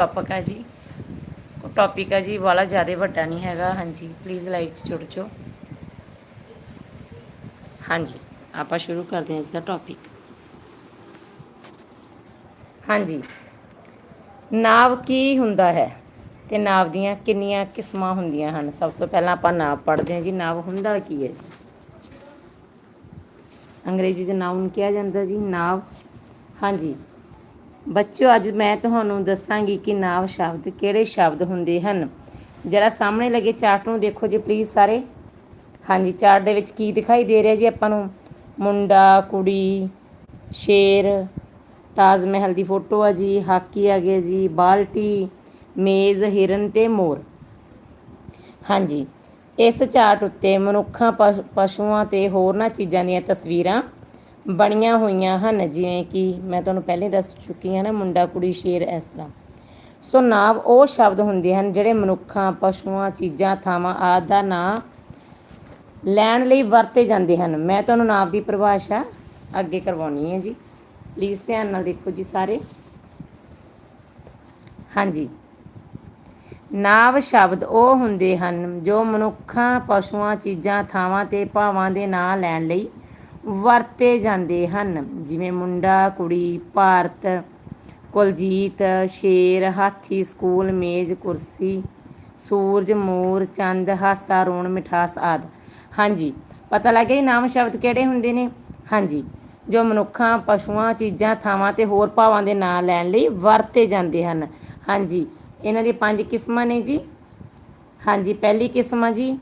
Topic ਹੈ ਜੀ। Topic ਹੈ ਜੀ, ਵਾਲਾ ਜ਼ਿਆਦਾ ਵੱਡਾ ਨਹੀਂ ਹੈਗਾ। ਹਾਂਜੀ ਪਲੀਜ਼ ਲਾਈਵ 'ਚ ਜੁੜ ਜਾਓ। ਹਾਂਜੀ, ਆਪਾਂ ਸ਼ੁਰੂ ਕਰਦੇ ਹਾਂ ਇਸ ਦਾ ਟੌਪਿਕ ਹਾਂਜੀ, ਨਾਵ ਕੀ ਹੁੰਦਾ ਹੈ? ਤੇ ਨਾਵ ਦੀਆਂ ਕਿੰਨੀਆਂ ਕਿਸਮਾਂ ਹੁੰਦੀਆਂ ਹਨ? ਸਭ ਤੋਂ ਪਹਿਲਾਂ ਆਪਾਂ ਨਾਵ ਪੜ੍ਹਦੇ ਹਾਂ ਜੀ। ਨਾਵ ਹੁੰਦਾ ਕੀ ਹੈ ਜੀ? ਅੰਗਰੇਜ਼ੀ 'ਚ ਨਾਉਨ ਕਿਹਾ ਜਾਂਦਾ ਜੀ। ਨਾਵ, ਹਾਂਜੀ ਬੱਚਿਓ, ਅੱਜ ਮੈਂ ਤੁਹਾਨੂੰ ਦੱਸਾਂਗੀ ਕਿ ਨਾਵ ਸ਼ਬਦ ਕਿਹੜੇ ਸ਼ਬਦ ਹੁੰਦੇ ਹਨ। ਜਰਾ ਸਾਹਮਣੇ ਲੱਗੇ ਚਾਰਟ ਨੂੰ ਦੇਖੋ ਜੀ ਪਲੀਜ਼ ਸਾਰੇ। ਹਾਂਜੀ, ਚਾਰਟ ਦੇ ਵਿੱਚ ਕੀ ਦਿਖਾਈ ਦੇ ਰਿਹਾ ਜੀ ਆਪਾਂ ਨੂੰ? ਮੁੰਡਾ, ਕੁੜੀ, ਸ਼ੇਰ ਤਾਜ ਮਹਿਲ ਦੀ ਫੋਟੋ ਆ ਜੀ, ਹਾਕੀ ਆ ਗਿਆ ਜੀ, ਬਾਲਟੀ, ਮੇਜ਼, ਹਿਰਨ ਤੇ ਮੋਰ। ਹਾਂਜੀ, ਇਸ ਚਾਰਟ ਉੱਤੇ ਮਨੁੱਖਾਂ ਪਸ਼ੂਆਂ ਤੇ ਹੋਰਨਾਂ ਚੀਜ਼ਾਂ ਦੀਆਂ ਤਸਵੀਰਾਂ ਬਣੀਆਂ ਹੋਈਆਂ ਹਨ, ਜਿਵੇਂ ਕਿ ਮੈਂ ਤੁਹਾਨੂੰ ਪਹਿਲੇ ਦੱਸ ਚੁੱਕੀ ਹਾਂ ਨਾ, ਮੁੰਡਾ, ਕੁੜੀ, ਸ਼ੇਰ, ਇਸ ਤਰ੍ਹਾਂ। ਸੋ ਨਾਵ ਉਹ ਸ਼ਬਦ ਹੁੰਦੇ ਹਨ ਜਿਹੜੇ ਮਨੁੱਖਾਂ, ਪਸ਼ੂਆਂ, ਚੀਜ਼ਾਂ, ਥਾਵਾਂ ਆਦਿ ਦਾ ਨਾਂ ਲੈਣ ਲਈ ਵਰਤੇ ਜਾਂਦੇ ਹਨ। ਮੈਂ ਤੁਹਾਨੂੰ ਨਾਵ ਦੀ ਪਰਿਭਾਸ਼ਾ ਅੱਗੇ ਕਰਵਾਉਣੀ ਹੈ ਜੀ। ਪਲੀਜ਼ ਧਿਆਨ ਨਾਲ ਦੇਖੋ ਜੀ ਸਾਰੇ। ਹਾਂਜੀ। ਨਾਵ ਸ਼ਬਦ ਉਹ ਹੁੰਦੇ ਹਨ ਜੋ ਮਨੁੱਖਾਂ, ਪਸ਼ੂਆਂ, ਚੀਜ਼ਾਂ, ਥਾਵਾਂ ਤੇ ਭਾਵਾਂ ਦੇ ਨਾਂ ਲੈਣ ਲਈ ਵਰਤੇ ਜਾਂਦੇ ਹਨ। ਜਿਵੇਂ ਮੁੰਡਾ, ਕੁੜੀ, ਭਾਰਤ, ਕੁਲਜੀਤ, ਸ਼ੇਰ, ਹਾਥੀ, ਸਕੂਲ, ਮੇਜ਼, ਕੁਰਸੀ, ਸੂਰਜ, ਮੋਰ, ਚੰਦ, ਹਾਸਾ, ਰੋਣ, ਮਿਠਾਸ ਆਦ। ਹਾਂਜੀ, ਪਤਾ ਲੱਗ ਗਿਆ ਜੀ ਨਾਮ ਸ਼ਬਦ ਕਿਹੜੇ ਹੁੰਦੇ ਨੇ? ਹਾਂਜੀ, ਜੋ ਮਨੁੱਖਾਂ, ਪਸ਼ੂਆਂ, ਚੀਜ਼ਾਂ, ਥਾਵਾਂ ਤੇ ਹੋਰ ਭਾਵਾਂ ਦੇ ਨਾਂ ਲੈਣ ਲਈ ਵਰਤੇ ਜਾਂਦੇ ਹਨ। ਹਾਂਜੀ, ਇਹਨਾਂ ਦੀ ਪੰਜ ਕਿਸਮਾਂ ਨੇ ਜੀ। ਹਾਂਜੀ, ਪਹਿਲੀ ਕਿਸਮ ਆ ਜੀ,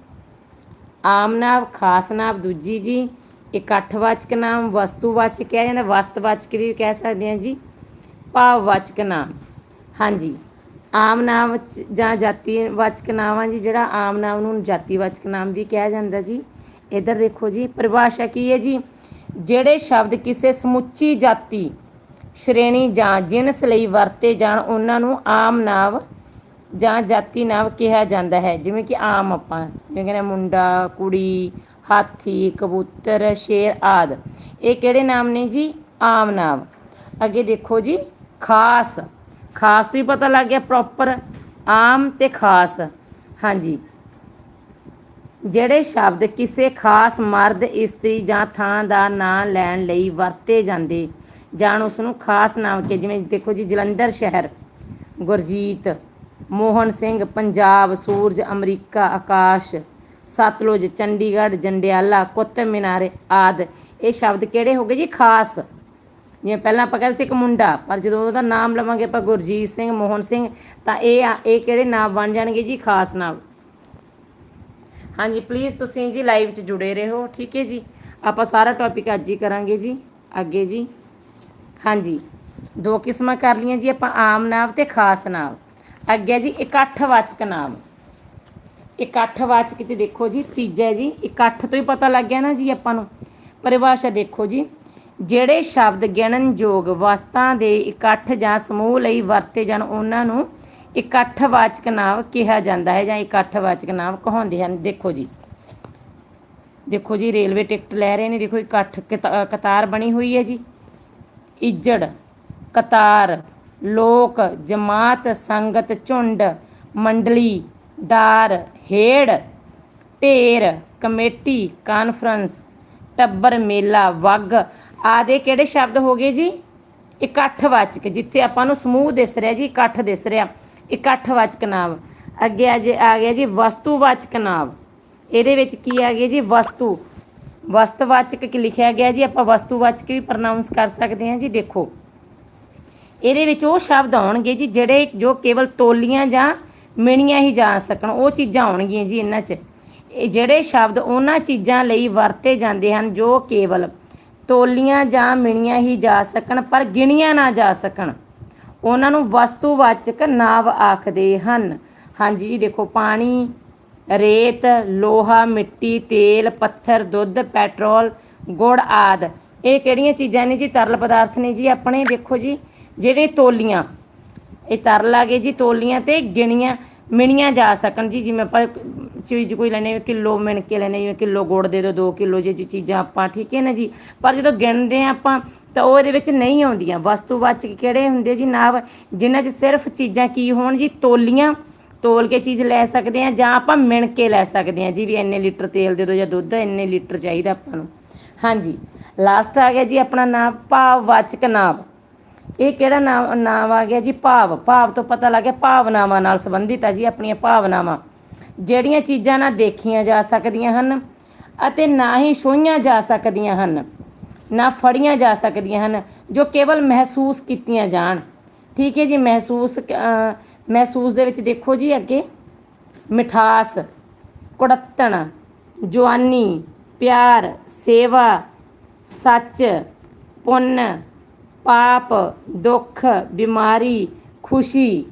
ਆਮ ਨਾਮ ਖਾਸ ਨਾਮ ਦੂਜੀ ਜੀ ਇਕੱਠਵਾਚਕ ਨਾਮ, ਵਸਤੂਵਾਚਕ ਕਿਹਾ ਜਾਂਦਾ ਵਸਤਵਾਚਕ ਵੀ ਕਹਿ ਸਕਦੇ ਹਾਂ ਜੀ। ਭਾਵਵਾਚਕ ਨਾਮ। ਹਾਂਜੀ। ਆਮ ਨਾਮ ਚ- ਜਾਂ ਜਾਤੀਵਾਚਕ ਨਾਮ ਆ ਜੀ, ਜਿਹੜਾ ਆਮ ਨਾਮ ਨੂੰ ਜਾਤੀਵਾਚਕ ਨਾਮ ਵੀ ਕਿਹਾ ਜਾਂਦਾ ਜੀ। ਇੱਧਰ ਦੇਖੋ ਜੀ, ਪਰਿਭਾਸ਼ਾ ਕੀ ਹੈ ਜੀ? ਜਿਹੜੇ ਸ਼ਬਦ ਕਿਸੇ ਸਮੁੱਚੀ ਜਾਤੀ, ਸ਼੍ਰੇਣੀ ਜਾਂ ਜਿਨਸ ਲਈ ਵਰਤੇ ਜਾਣ, ਉਹਨਾਂ ਨੂੰ ਆਮ ਨਾਮ ਜਾਂ ਜਾਤੀ ਨਾਮ ਕਿਹਾ ਜਾਂਦਾ ਹੈ, ਜਿਵੇਂ ਕਿ ਆਮ ਆਪਾਂ, ਜਿਵੇਂ ਕਹਿੰਦੇ ਮੁੰਡਾ, ਕੁੜੀ, ਹਾਥੀ, ਕਬੂਤਰ, ਸ਼ੇਰ ਆਦ। ਇਹ ਕਿਹੜੇ ਨਾਮ ਨੇ ਜੀ? ਆਮ ਨਾਮ। ਅੱਗੇ ਦੇਖੋ ਜੀ, ਖਾਸ। ਖਾਸ ਤੋਂ ਹੀ ਪਤਾ ਲੱਗ ਗਿਆ ਪ੍ਰੋਪਰ ਆਮ ਤੇ ਖਾਸ। ਹਾਂਜੀ। ਜਿਹੜੇ ਸ਼ਬਦ ਕਿਸੇ ਖਾਸ ਮਰਦ, ਇਸਤਰੀ ਜਾਂ ਥਾਂ ਦਾ ਨਾਂ ਲੈਣ ਲਈ ਵਰਤੇ ਜਾਂਦੇ, ਜਾਣ ਉਸ ਨੂੰ ਖਾਸ ਨਾਮ ਕੇ, ਜਿਵੇਂ ਦੇਖੋ ਜੀ ਜਲੰਧਰ ਸ਼ਹਿਰ, ਗੁਰਜੀਤ। ਮੋਹਨ ਸਿੰਘ, ਪੰਜਾਬ, ਸੂਰਜ, ਅਮਰੀਕਾ, ਆਕਾਸ਼, ਸਤਲੁਜ, ਚੰਡੀਗੜ੍ਹ, ਜੰਡਿਆਲਾ ਕੁਤਬ ਮਿਨਾਰੇ ਆਦ। ਇਹ ਸ਼ਬਦ ਕਿਹੜੇ ਹੋ ਗਏ ਜੀ? ਖਾਸ। ਜਿਵੇਂ ਪਹਿਲਾਂ ਆਪਾਂ ਕਹਿੰਦੇ ਸੀ ਇੱਕ ਮੁੰਡਾ, ਪਰ ਜਦੋਂ ਉਹਦਾ ਨਾਮ ਲਵਾਂਗੇ ਆਪਾਂ ਗੁਰਜੀਤ ਸਿੰਘ, ਮੋਹਨ ਸਿੰਘ, ਤਾਂ ਇਹ ਆ- ਇਹ ਕਿਹੜੇ ਨਾਮ ਬਣ ਜਾਣਗੇ ਜੀ? ਖਾਸ ਨਾਮ। ਹਾਂਜੀ ਪਲੀਜ਼ ਤੁਸੀਂ ਜੀ ਲਾਈਵ 'ਚ ਜੁੜੇ ਰਹੋ, ਠੀਕ ਹੈ ਜੀ? ਆਪਾਂ ਸਾਰਾ ਟੌਪਿਕ ਅੱਜ ਹੀ ਕਰਾਂਗੇ ਜੀ, ਅੱਗੇ ਜੀ। ਹਾਂਜੀ, ਦੋ ਕਿਸਮਾਂ ਕਰ ਲਈਆਂ ਜੀ ਆਪਾਂ, ਆਮ ਨਾਮ ਤੇ ਖਾਸ ਨਾਮ। ਅੱਗੇ ਜੀ ਇਕੱਠਵਾਚਕ ਨਾਮ। ਇਕੱਠਵਾਚਕ ਚ ਦੇਖੋ ਜੀ, ਤੀਜਾ ਜੀ, ਇਕੱਠ ਤੋਂ ਹੀ ਪਤਾ ਲੱਗ ਗਿਆ ਨਾ ਜੀ ਆਪਾਂ ਨੂੰ। ਪਰਿਭਾਸ਼ਾ ਦੇਖੋ ਜੀ, ਜਿਹੜੇ ਸ਼ਬਦ ਗਿਣਨਯੋਗ ਵਸਤਾਂ ਦੇ ਇਕੱਠ ਜਾਂ ਸਮੂਹ ਲਈ ਵਰਤੇ ਜਾਣ, ਉਹਨਾਂ ਨੂੰ ਇਕੱਠਵਾਚਕ ਨਾਮ ਕਿਹਾ ਜਾਂਦਾ ਹੈ ਜਾਂ ਇਕੱਠਵਾਚਕ ਨਾਮ ਕਹਾਉਂਦੇ ਹਨ। ਦੇਖੋ ਜੀ ਦੇਖੋ ਜੀ, ਰੇਲਵੇ ਟਿਕਟ ਲੈ ਰਹੇ ਨੇ, ਦੇਖੋ ਇਕੱਠ ਕਤਾ- ਕਤਾਰ ਬਣੀ ਹੋਈ ਹੈ ਜੀ। ਇੱਜੜ, ਕਤਾਰ ਲੋਕ ਜਮਾਤ ਸੰਗਤ ਝੁੰਡ, ਮੰਡਲੀ, ਡਾਰ, ਹੇੜ, ਢੇਰ, ਕਮੇਟੀ, ਕਾਨਫਰੰਸ, ਟੱਬਰ, ਮੇਲਾ, ਵਗ ਆਦੇ ਕਿਹੜੇ ਸ਼ਬਦ ਹੋ ਗਏ ਜੀ? ਇਕੱਠਵਾਚਕ ਜਿੱਥੇ ਆਪਾਂ ਨੂੰ ਸਮੂਹ ਦਿਸ ਰਿਹਾ ਜੀ, ਇਕੱਠ ਦਿਸ ਰਿਹਾ। ਇਕੱਠਵਾਚਕ ਨਾਮ। ਅੱਗੇ ਆ ਜੇ ਆ ਗਿਆ ਜੀ ਵਸਤੂਵਾਚਕ ਨਾਮ। ਇਹਦੇ ਵਿੱਚ ਕੀ ਆ ਗਿਆ ਜੀ? ਵਸਤੂ। ਵਸਤਵਾਚਕ ਕੀ ਲਿਖਿਆ ਗਿਆ ਜੀ? ਆਪਾਂ ਵਸਤੂਵਾਚਕ ਵੀ ਪ੍ਰੋਨਾਂਸ ਕਰ ਸਕਦੇ ਹਾਂ ਜੀ, ਦੇਖੋ। ਇਹਦੇ ਵਿੱਚ ਉਹ ਸ਼ਬਦ ਆਉਣਗੇ ਜੀ ਜਿਹੜੇ ਜੋ ਕੇਵਲ ਤੋਲੀਆਂ ਜਾਂ ਮਿਣੀਆਂ ਹੀ ਜਾ ਸਕਣ, ਉਹ ਚੀਜ਼ਾਂ ਆਉਣਗੀਆਂ ਜੀ ਇਹਨਾਂ 'ਚ। ਇਹ ਜਿਹੜੇ ਸ਼ਬਦ ਉਹਨਾਂ ਚੀਜ਼ਾਂ ਲਈ ਵਰਤੇ ਜਾਂਦੇ ਹਨ ਜੋ ਕੇਵਲ ਤੋਲੀਆਂ ਜਾਂ ਮਿਣੀਆਂ ਹੀ ਜਾ ਸਕਣ, ਪਰ ਗਿਣੀਆਂ ਨਾ ਜਾ ਸਕਣ। ਉਹਨਾਂ ਨੂੰ ਵਸਤੂਵਾਚਕ ਨਾਂਵ ਆਖਦੇ ਹਨ। ਹਾਂਜੀ ਜੀ, ਦੇਖੋ, ਪਾਣੀ, ਰੇਤ, ਲੋਹਾ, ਮਿੱਟੀ, ਤੇਲ, ਪੱਥਰ, ਦੁੱਧ, ਪੈਟਰੋਲ, ਗੁੜ ਆਦ। ਇਹ ਕਿਹੜੀਆਂ ਚੀਜ਼ਾਂ ਨੇ ਜੀ? ਤਰਲ ਪਦਾਰਥ ਨੇ ਜੀ, ਆਪਣੇ ਦੇਖੋ ਜੀ। ਜਿਹੜੇ ਤੋਲੀਆਂ, ਇਹ ਤਰਲ ਆ ਗਏ ਜੀ ਤੋਲੀਆਂ ਤੇ ਗਿਣੀਆਂ, ਮਿਣੀਆਂ ਜਾ ਸਕਣ ਜੀ, ਜਿਵੇਂ ਆਪਾਂ ਚੀਜ਼ ਕੋਈ ਲੈਣੇ ਕਿਲੋ ਮਿਣ ਕੇ ਲੈਣੇ ਜਿਵੇਂ ਕਿਲੋ ਗੁੜ ਦੇ ਦਿਓ 2 ਕਿਲੋ ਜੇ ਚੀਜ਼ਾਂ ਆਪਾਂ, ਠੀਕ ਹੈ ਨਾ ਜੀ? ਪਰ ਜਦੋਂ ਗਿਣਦੇ ਆ ਆਪਾਂ, ਤਾਂ ਉਹ ਇਹਦੇ ਵਿੱਚ ਨਹੀਂ ਆਉਂਦੀਆਂ। ਵਸਤੂਵਾਚਕ ਕਿਹੜੇ ਹੁੰਦੇ ਜੀ? ਨਾਵ, ਜਿਨ੍ਹਾਂ 'ਚ ਸਿਰਫ ਚੀਜ਼ਾਂ ਕੀ ਹੋਣ ਜੀ? ਤੋਲੀਆਂ, ਤੋਲ ਕੇ ਚੀਜ਼ ਲੈ ਸਕਦੇ ਆ ਜਾਂ ਆਪਾਂ ਮਿਣ ਕੇ ਲੈ ਸਕਦੇ ਆ ਜੀ, ਵੀ ਇੰਨੇ ਲੀਟਰ ਤੇਲ ਦੇ ਦਿਓ ਜਾਂ ਦੁੱਧ, ਇੰਨੇ ਲੀਟਰ ਚਾਹੀਦਾ ਆਪਾਂ ਨੂੰ। ਹਾਂਜੀ ਲਾਸਟ ਆ ਗਿਆ ਜੀ ਆਪਣਾ ਨਾਮ ਭਾਵਵਾਚਕ ਨਾਮ ਇਹ ਕਿਹੜਾ ਨਾਮ ਨਾਮ ਆ ਗਿਆ ਜੀ? ਭਾਵ। ਭਾਵ ਤੋਂ ਪਤਾ ਲੱਗ ਗਿਆ ਭਾਵਨਾਵਾਂ ਨਾਲ ਸੰਬੰਧਿਤ ਹੈ ਜੀ, ਆਪਣੀਆਂ ਭਾਵਨਾਵਾਂ। ਜਿਹੜੀਆਂ ਚੀਜ਼ਾਂ ਨਾ ਦੇਖੀਆਂ ਜਾ ਸਕਦੀਆਂ ਹਨ ਅਤੇ ਨਾ ਹੀ ਛੂਹੀਆਂ ਜਾ ਸਕਦੀਆਂ ਹਨ, ਨਾ ਫੜੀਆਂ ਜਾ ਸਕਦੀਆਂ ਹਨ, ਜੋ ਕੇਵਲ ਮਹਿਸੂਸ ਕੀਤੀਆਂ ਜਾਣ। ਠੀਕ ਹੈ ਜੀ, ਮਹਿਸੂਸ ਮਹਿਸੂਸ ਦੇ ਵਿੱਚ ਦੇਖੋ ਜੀ ਅੱਗੇ। ਮਿਠਾਸ, ਕੁੜੱਤਣ, ਜਵਾਨੀ, ਪਿਆਰ, ਸੇਵਾ, ਸੱਚ, ਪੁੰਨ ਪਾਪ, ਦੁੱਖ, ਬਿਮਾਰੀ, ਖੁਸ਼ੀ,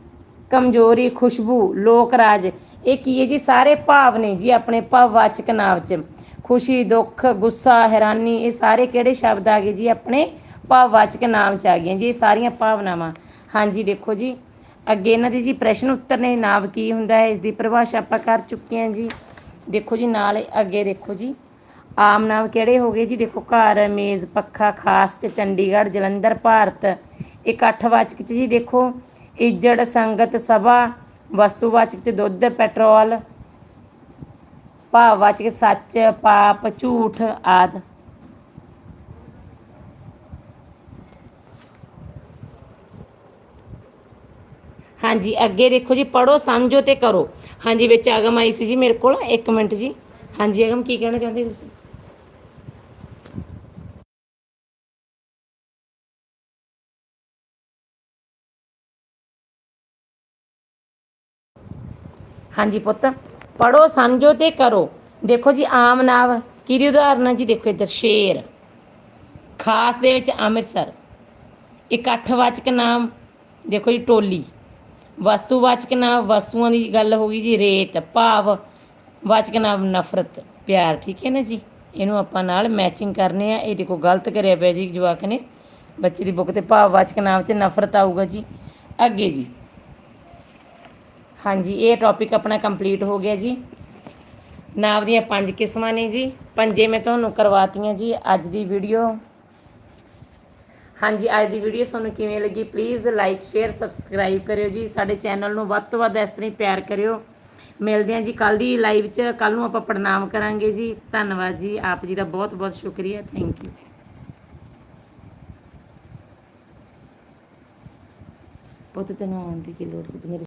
ਕਮਜ਼ੋਰੀ, ਖੁਸ਼ਬੂ, ਲੋਕ ਰਾਜ। ਇਹ ਕੀ ਹੈ ਜੀ? ਸਾਰੇ ਭਾਵ ਨੇ ਜੀ ਆਪਣੇ ਭਾਵਵਾਚਕ ਨਾਮ ਚ। ਖੁਸ਼ੀ, ਦੁੱਖ, ਗੁੱਸਾ, ਹੈਰਾਨੀ, ਇਹ ਸਾਰੇ ਕਿਹੜੇ ਸ਼ਬਦ ਆ ਗਏ ਜੀ? ਆਪਣੇ ਭਾਵਵਾਚਕ ਨਾਮ ਚ ਆ ਗਏ ਜੀ, ਇਹ ਸਾਰੀਆਂ ਭਾਵਨਾਵਾਂ। ਹਾਂਜੀ, ਦੇਖੋ ਜੀ। ਅੱਗੇ ਇਹਨਾਂ ਦੇ ਜੀ ਪ੍ਰਸ਼ਨ ਉੱਤਰ ਨੇ ਨਾਮ ਕੀ ਹੁੰਦਾ ਹੈ, ਇਸ ਦੀ ਪਰਿਭਾਸ਼ਾ ਆਪਾਂ ਕਰ ਚੁੱਕੇ ਹਾਂ ਜੀ। ਦੇਖੋ ਜੀ, ਨਾਲ ਅੱਗੇ ਦੇਖੋ ਜੀ। ਆਮ ਨਾਮ ਕਿਹੜੇ ਹੋ ਗਏ ਜੀ? ਦੇਖੋ, ਘਰ, ਮੇਜ਼, ਪੱਖਾ, ਖਾਸ ਚ ਚੰਡੀਗੜ੍ਹ, ਜਲੰਧਰ, ਭਾਰਤ। ਇਕੱਠਵਾਚਕ ਚ ਜੀ ਦੇਖੋ, ਇੱਜੜ, ਸੰਗਤ, ਸਭਾ ਵਸਤੂਵਾਚਕ ਚ ਦੁੱਧ, ਪੈਟਰੋਲ ਭਾਵਵਾਚਕ ਸੱਚ, ਪਾਪ, ਝੂਠ ਆਦ। ਹਾਂਜੀ, ਅੱਗੇ ਦੇਖੋ ਜੀ ਪੜੋ ਸਮਝੋ ਤੇ ਕਰੋ। ਹਾਂਜੀ, ਵਿੱਚ ਅਗਮ ਆਈ ਸੀ ਜੀ ਮੇਰੇ ਕੋਲ। 1 ਮਿੰਟ ਜੀ। ਹਾਂਜੀ, ਅਗਮ, ਕੀ ਕਹਿਣਾ ਚਾਹੁੰਦੇ ਤੁਸੀਂ? ਹਾਂਜੀ ਪੁੱਤ। ਪੜੋ ਸਮਝੋ ਤੇ ਕਰੋ। ਦੇਖੋ ਜੀ, ਆਮ ਨਾਵ, ਕਿਹਦੀ ਉਦਾਹਰਨ ਹੈ ਜੀ? ਦੇਖੋ ਇੱਧਰ, ਸ਼ੇਰ। ਖਾਸ ਦੇ ਵਿੱਚ ਅੰਮ੍ਰਿਤਸਰ। ਇਕੱਠਵਾਚਕ ਨਾਮ, ਦੇਖੋ ਜੀ, ਟੋਲੀ। ਵਸਤੂਵਾਚਕ ਨਾਮ, ਵਸਤੂਆਂ ਦੀ ਗੱਲ ਹੋ ਗਈ ਜੀ, ਰੇਤ, ਭਾਵ। ਵਾਚਕ ਨਾਮ, ਨਫ਼ਰਤ, ਪਿਆਰ, ਠੀਕ ਹੈ ਨਾ ਜੀ? ਇਹਨੂੰ ਆਪਾਂ ਨਾਲ ਮੈਚਿੰਗ ਕਰਨੇ ਆ। ਇਹ ਦੇਖੋ, ਗਲਤ ਕਰਿਆ ਪਿਆ ਜੀ ਜਵਾਕ ਨੇ। ਬੱਚੇ ਦੀ ਬੁੱਕ ਤੇ ਭਾਵ ਵਾਚਕ ਨਾਮ 'ਚ ਨਫ਼ਰਤ ਆਊਗਾ ਜੀ। ਅੱਗੇ ਜੀ ਹਾਂਜੀ, ਇਹ ਟੌਪਿਕ ਆਪਣਾ ਕੰਪਲੀਟ ਹੋ ਗਿਆ ਜੀ। ਨਾਵ ਦੀਆਂ ਪੰਜ ਕਿਸਮਾਂ ਨੇ ਜੀ। ਪੰਜੇ ਮੈਂ ਤੁਹਾਨੂੰ ਕਰਵਾਤੀਆਂ ਜੀ ਅੱਜ ਦੀ ਵੀਡੀਓ ਹਾਂਜੀ, ਅੱਜ ਦੀ ਵੀਡੀਓ ਤੁਹਾਨੂੰ ਕਿਵੇਂ ਲੱਗੀ? ਪਲੀਜ਼ ਲਾਈਕ ਸ਼ੇਅਰ ਸਬਸਕ੍ਰਾਈਬ ਕਰਿਓ ਜੀ। ਸਾਡੇ ਚੈਨਲ ਨੂੰ ਵੱਧ ਤੋਂ ਵੱਧ ਇਸ ਤਰ੍ਹਾਂ ਹੀ ਪਿਆਰ ਕਰਿਓ। ਮਿਲਦੇ ਹਾਂ ਜੀ ਕੱਲ ਦੀ ਲਾਈਵ 'ਚ। ਕੱਲ ਨੂੰ ਆਪਾਂ ਪ੍ਰਣਾਮ ਕਰਾਂਗੇ ਜੀ। ਧੰਨਵਾਦ ਜੀ। ਆਪ ਜੀ ਦਾ ਬਹੁਤ ਬਹੁਤ ਸ਼ੁਕਰੀਆ। ਥੈਂਕ ਯੂ ਪੁੱਤ, ਤੈਨੂੰ ਆਉਣ ਦੀ ਕੀ ਲੋੜ ਸੀ? ਤੂੰ